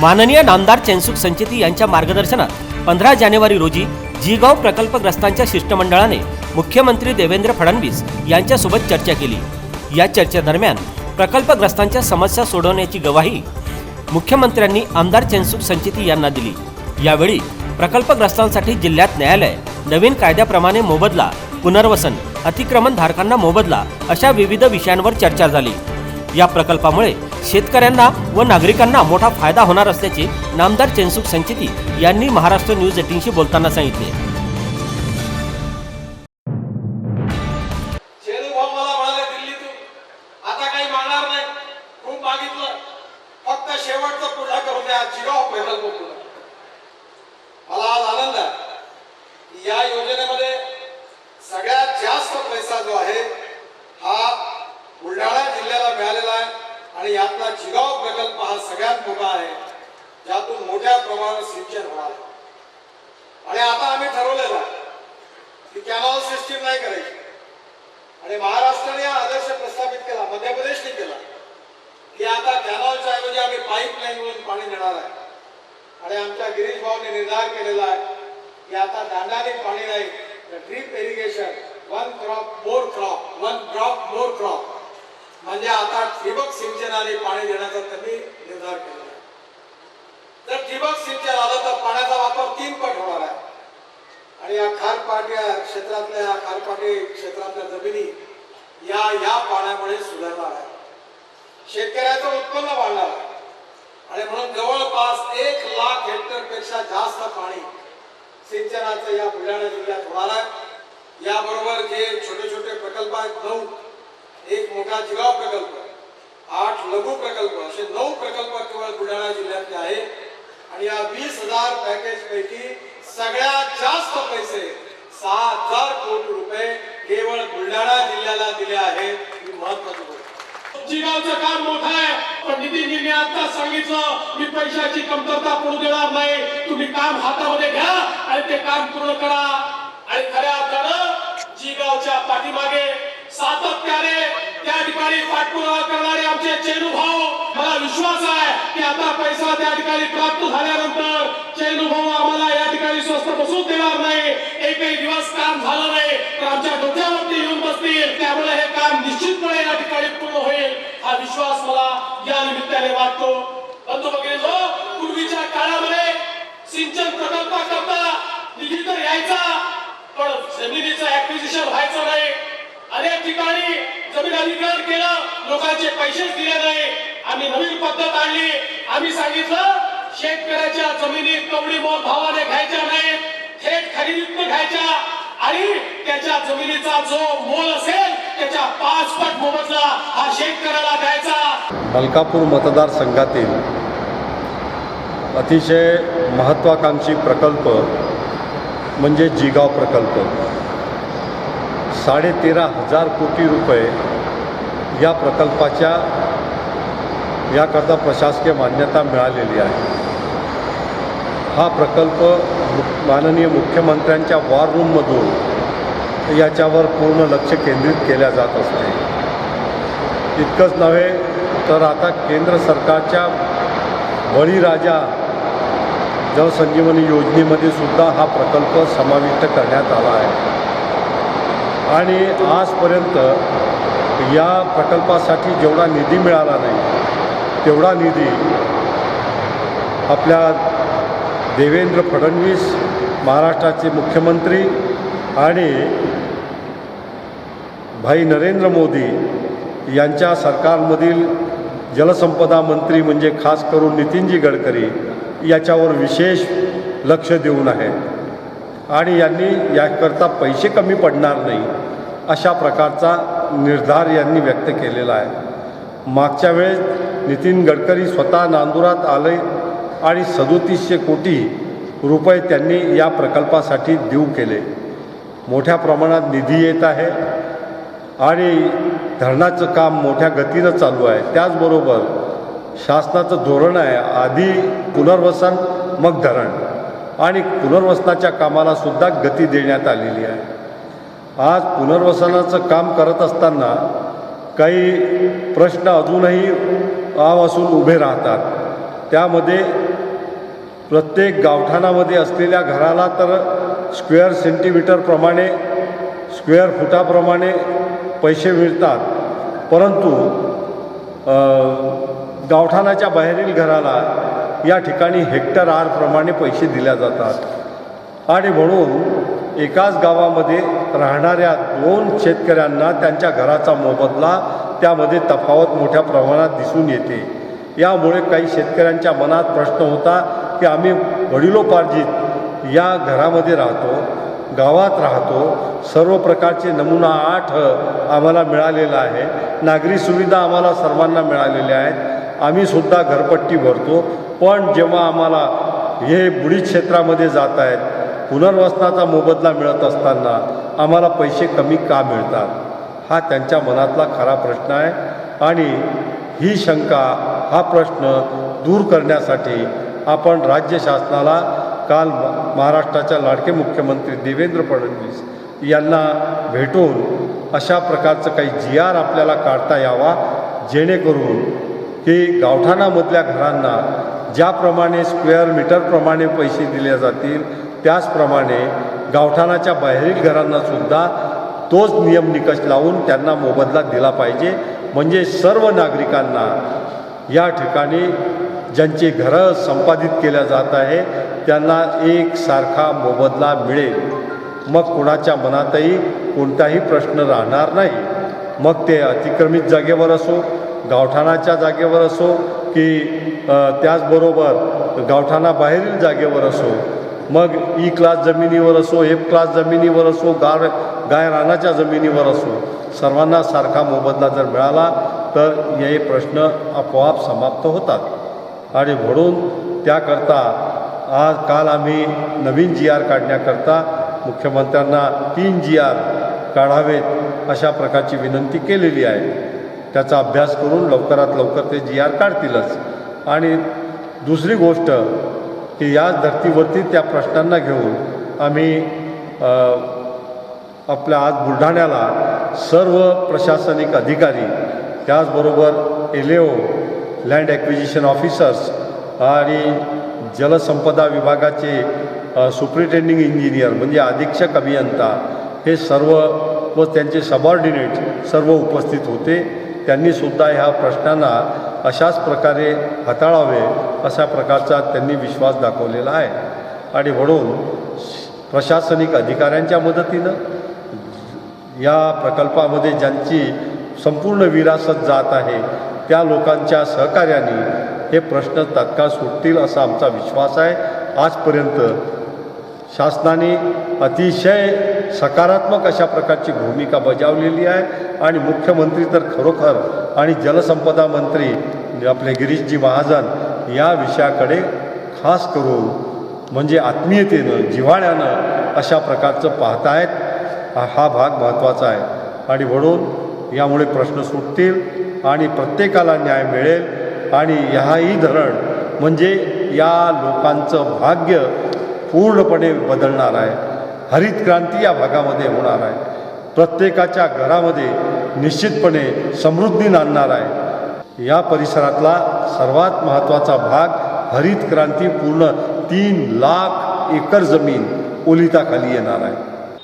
माननीय नामदार चेनसुख संचेती यांच्या मार्गदर्शनात पंधरा जानेवारी रोजी जीगाव प्रकल्पग्रस्तांच्या शिष्टमंडळाने मुख्यमंत्री देवेंद्र फडणवीस यांच्यासोबत चर्चा केली. या चर्चेदरम्यान प्रकल्पग्रस्तांच्या समस्या सोडवण्याची गवाही मुख्यमंत्र्यांनी आमदार चेनसुख संचेती यांना दिली. यावेळी प्रकल्पग्रस्तांसाठी जिल्ह्यात न्यायालय नवीन कायद्याप्रमाणे मोबदला पुनर्वसन अतिक्रमण धारकांना मोबदला अशा विविध विषयांवर चर्चा झाली. या प्रकल्पामुळे शेतकऱ्यांना व नागरिकांना मोठा फायदा होणार असल्याचे नामदार चेनसुख संचिती यांनी महाराष्ट्र न्यूज एटीनशी बोलताना सांगितले. मला आज आनंद या योजनेमध्ये सगळ्यात जास्त पैसा जो आहे हा बुलढाणा जिल्ह्याला मिळालेला आहे आणि यातला जिगाव प्रकल्प हा सगळ्यात मोठा आहे ज्यातून मोठ्या प्रमाणात सिंचन होणार आहे. आणि आता आम्ही ठरवलेलं आहे की कॅनॉल सिस्टीम नाही करायची. आणि महाराष्ट्राने हा आदर्श प्रस्थापित केला मध्य प्रदेशने केला की आता कॅनॉलच्या ऐवजी आम्ही पाईप पाणी देणार आहे. आणि आमच्या गिरीश भाऊने निर्धार केलेला आहे की आता दांडाने पाणी नाही तर drip irrigation one crop more crop one crop more crop म्हणजे आता ठिबक सिंचनाने पाणी देण्याचा त्यांनी निर्धार केला जर ठिबक सिंचन आलं तर पाण्याचा वापर तीन पट होणार आहे. आणि या खारपाट्या क्षेत्रातल्या या खारपाटी क्षेत्रातल्या जमिनी या या पाण्यामुळे सुधारणार आहे. शेतकऱ्याचं उत्पन्न वाढणार आहे. आणि म्हणून जवळपास एक लाख हेक्टरपेक्षा जास्त पाणी सिंचनाचं या बुलढाणा जिल्ह्यात होणार आहे. याबरोबर जे छोटे छोटे प्रकल्प आहेत नऊ एक मोठा जिगाव प्रकल्प. आठ लघु प्रकल्प असे नऊ प्रकल्प केवळ बुलढाणा जिल्ह्यातले आहेत. आणि या वीस हजार पॅकेज पैकी सगळ्यात जास्त पैसे सहा हजार कोटी रुपये केवळ बुलढाणा जिल्ह्याला दिले आहेत. ही महत्वाची गोष्ट. जिगावचं काम मोठं आहे पण नितीनजींनी आता सांगितलं मी पैशाची कमतरता पडू देणार नाही. तुम्ही काम हातामध्ये घ्या आणि ते काम पूर्ण करा. आणि खऱ्या अर्थानं जिगावच्या पाठीमागे सातत्याने ठिकाणी पाठपुरावा करणारे आमचे चेनू भाऊ मला विश्वास आहे की आता पैसा त्या ठिकाणी प्राप्त झाल्यानंतर चेनू भाऊ आम्हाला या ठिकाणी स्वस्त बसू देणार नाही. एकही दिवस काम झालं नाही तर आमच्या डोक्यावरती येऊन बसतील. त्यामुळे हे काम निश्चितपणे या ठिकाणी पूर्ण होईल. हा विश्वास मला या निमित्ताने वाटतो. बंधू भगिनींनो पूर्वीच्या काळामध्ये सिंचन प्रकल्पाकरता निधी तर यायचा पण जमिनीचं ऍक्विजिशन व्हायचं नाही. अनेक ठिकाणी जमीन अधिग्रहण केलं लोकांचे पैसेच दिले नाही. आम्ही नवीन पद्धत आणली. आम्ही सांगितलं शेतकऱ्याच्या जमिनी कवडी मोल भावाने घ्यायच्या नाही थेट खरेदीत घ्यायच्या आणि त्याच्या जमिनीचा जो मोल असेल त्याच्या पाच पट मोबदला हा शेतकऱ्याला द्यायचा. मलकापूर मतदारसंघातील अतिशय महत्त्वाकांक्षी प्रकल्प म्हणजे जिगाव प्रकल्प. साडेतेरा हजार कोटी रुपये या प्रकल्पाच्या याकरता प्रशासकीय मान्यता मिळालेली आहे. हा प्रकल्प माननीय मुख्यमंत्र्यांच्या वॉर रूममधून याच्यावर पूर्ण लक्ष केंद्रित केल्या जात असते. इतकंच नव्हे तर आता केंद्र सरकारच्या बळीराजा जलसंजीवनी योजनेमध्ये सुद्धा हा प्रकल्प समाविष्ट करण्यात आला आहे. आणि आजपर्यंत या प्रकल्पासाठी जेवढा निधी मिळाला नाही तेवढा निधी आपल्या देवेंद्र फडणवीस महाराष्ट्राचे मुख्यमंत्री आणि भाई नरेंद्र मोदी यांच्या सरकारमधील जलसंपदा मंत्री म्हणजे खास करून नितीनजी गडकरी याच्यावर विशेष लक्ष देऊन आहे आणि यांनी याकरता पैसे कमी पडणार नाही अशा प्रकारचा निर्धार यांनी व्यक्त केलेला आहे. मागच्या वेळेस नितीन गडकरी स्वतः नांदुरात आले आणि सदोतीसशे कोटी रुपये त्यांनी या प्रकल्पासाठी देऊ केले. मोठ्या प्रमाणात निधी येत आहे आणि धरणाचं काम मोठ्या गतीनं चालू आहे. त्याचबरोबर शासनाचं धोरण आहे आधी पुनर्वसन मग धरण. आणि पुनर्वसनाच्या कामाला सुद्धा गती देण्यात आलेली आहे. आज पुनर्वसनाचं काम करत असताना काही प्रश्न अजूनही आवासून उभे राहतात. त्यामध्ये प्रत्येक गावठाणामध्ये असलेल्या घराला तर स्क्वेअर सेंटीमीटरप्रमाणे स्क्वेअर फुटाप्रमाणे पैसे मिळतात. परंतु गावठाणाच्या बाहेरील घराला या ठिकाणी हेक्टर आरप्रमाणे पैसे दिल्या जातात. आणि म्हणून एकाच गावामध्ये राहणाऱ्या दोन शेतकऱ्यांना त्यांच्या घराचा मोबदला त्यामध्ये तफावत मोठ्या प्रमाणात दिसून येते. यामुळे काही शेतकऱ्यांच्या मनात प्रश्न होता की आम्ही वडिलोपार्जित या घरामध्ये राहतो गावात राहतो सर्व प्रकारचे नमुना आठ आम्हाला मिळालेला आहे नागरी सुविधा आम्हाला सर्वांना मिळालेल्या आहेत. आम्ही सुद्धा घरपट्टी भरतो. पण जेव्हा आम्हाला हे बुडी क्षेत्रामध्ये जात आहेत पुनर्वसनाचा मोबदला मिळत असताना आम्हाला पैसे कमी का मिळतात? हा त्यांच्या मनातला खरा प्रश्न आहे आणि ही शंका हा प्रश्न दूर करण्यासाठी आपण राज्य शासनाला काल महाराष्ट्राच्या लाडके मुख्यमंत्री देवेंद्र फडणवीस यांना भेटून अशा प्रकारचं काही जी आर आपल्याला काढता यावा जेणेकरून की गावठाणामधल्या घरांना ज्याप्रमाणे स्क्वेअर मीटरप्रमाणे पैसे दिले जातील त्याचप्रमाणे गावठाणाच्या बाहेरील घरांनासुद्धा तोच नियम निकष लावून त्यांना मोबदला दिला पाहिजे. म्हणजे सर्व नागरिकांना या ठिकाणी ज्यांची घरं संपादित केल्या जात आहे त्यांना एक सारखा मोबदला मिळेल. मग कोणाच्या मनातही कोणताही प्रश्न राहणार नाही. मग ते अतिक्रमित जागेवर असो गावठाणाच्या जागेवर असो की त्याचबरोबर गावठाणा बाहेरील जागेवर असो मग ई क्लास जमिनीवर असो एफ क्लास जमिनीवर असो गार गाय रानाच्या जमिनीवर असो सर्वांना सारखा मोबदला जर मिळाला तर हे प्रश्न आपोआप समाप्त होतात. आणि म्हणून त्याकरता आज काल आम्ही नवीन जी आर काढण्याकरता मुख्यमंत्र्यांना तीन जी आर काढावेत अशा प्रकारची विनंती केलेली आहे. त्याचा अभ्यास करून लवकरात लवकर ते जी आर काढतीलच. आणि दुसरी गोष्ट की याच धर्तीवरती त्या प्रश्नांना घेऊन आम्ही आपल्या आज बुलढाण्याला सर्व प्रशासनिक अधिकारी त्याचबरोबर L O land acquisition officers आणि जलसंपदा विभागाचे सुप्रिटेंडिंग इंजिनियर म्हणजे अधीक्षक अभियंता हे सर्व व त्यांचे सबॉर्डिनेट सर्व उपस्थित होते. त्यांनीसुद्धा ह्या प्रश्नांना अशाच प्रकारे हाताळावे अशा प्रकारचा त्यांनी विश्वास दाखवलेला आहे. आणि म्हणून प्रशासनिक अधिकाऱ्यांच्या मदतीनं या प्रकल्पामध्ये ज्यांची संपूर्ण विरासत जात आहे त्या लोकांच्या सहकार्याने हे प्रश्न तात्काळ सुटतील असा आमचा विश्वास आहे. आजपर्यंत शासनाने अतिशय सकारात्मक अशा प्रकारची भूमिका बजावलेली आहे. आणि मुख्यमंत्री तर खरोखर आणि जलसंपदा मंत्री आपले गिरीशजी महाजन या विषयाकडे खास करून म्हणजे आत्मीयतेनं जिव्हाळ्यानं अशा प्रकारचं पाहतायत. हा हा भाग महत्त्वाचा आहे. आणि म्हणून यामुळे प्रश्न सुटतील आणि प्रत्येकाला न्याय मिळेल. आणि ह्याही धरण म्हणजे या लोकांचं भाग्य पूर्णपणे बदलणार आहे. हरित क्रांती या भागामध्ये होणार आहे. प्रत्येकाच्या घरामध्ये निश्चितपणे समृद्धी नांदणार आहे. या परिसरातला सर्वात महत्त्वाचा भाग हरित क्रांती पूर्ण तीन लाख एकर जमीन ओलिताखाली येणार आहे.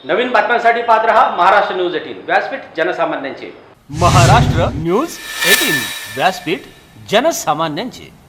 नवीन बातम्यांसाठी पाहत रहा महाराष्ट्र न्यूज एटीन. व्यासपीठ जनसामान्यांचे. Maharashtra news eighteen. व्यासपीठ जनसामान्यांचे.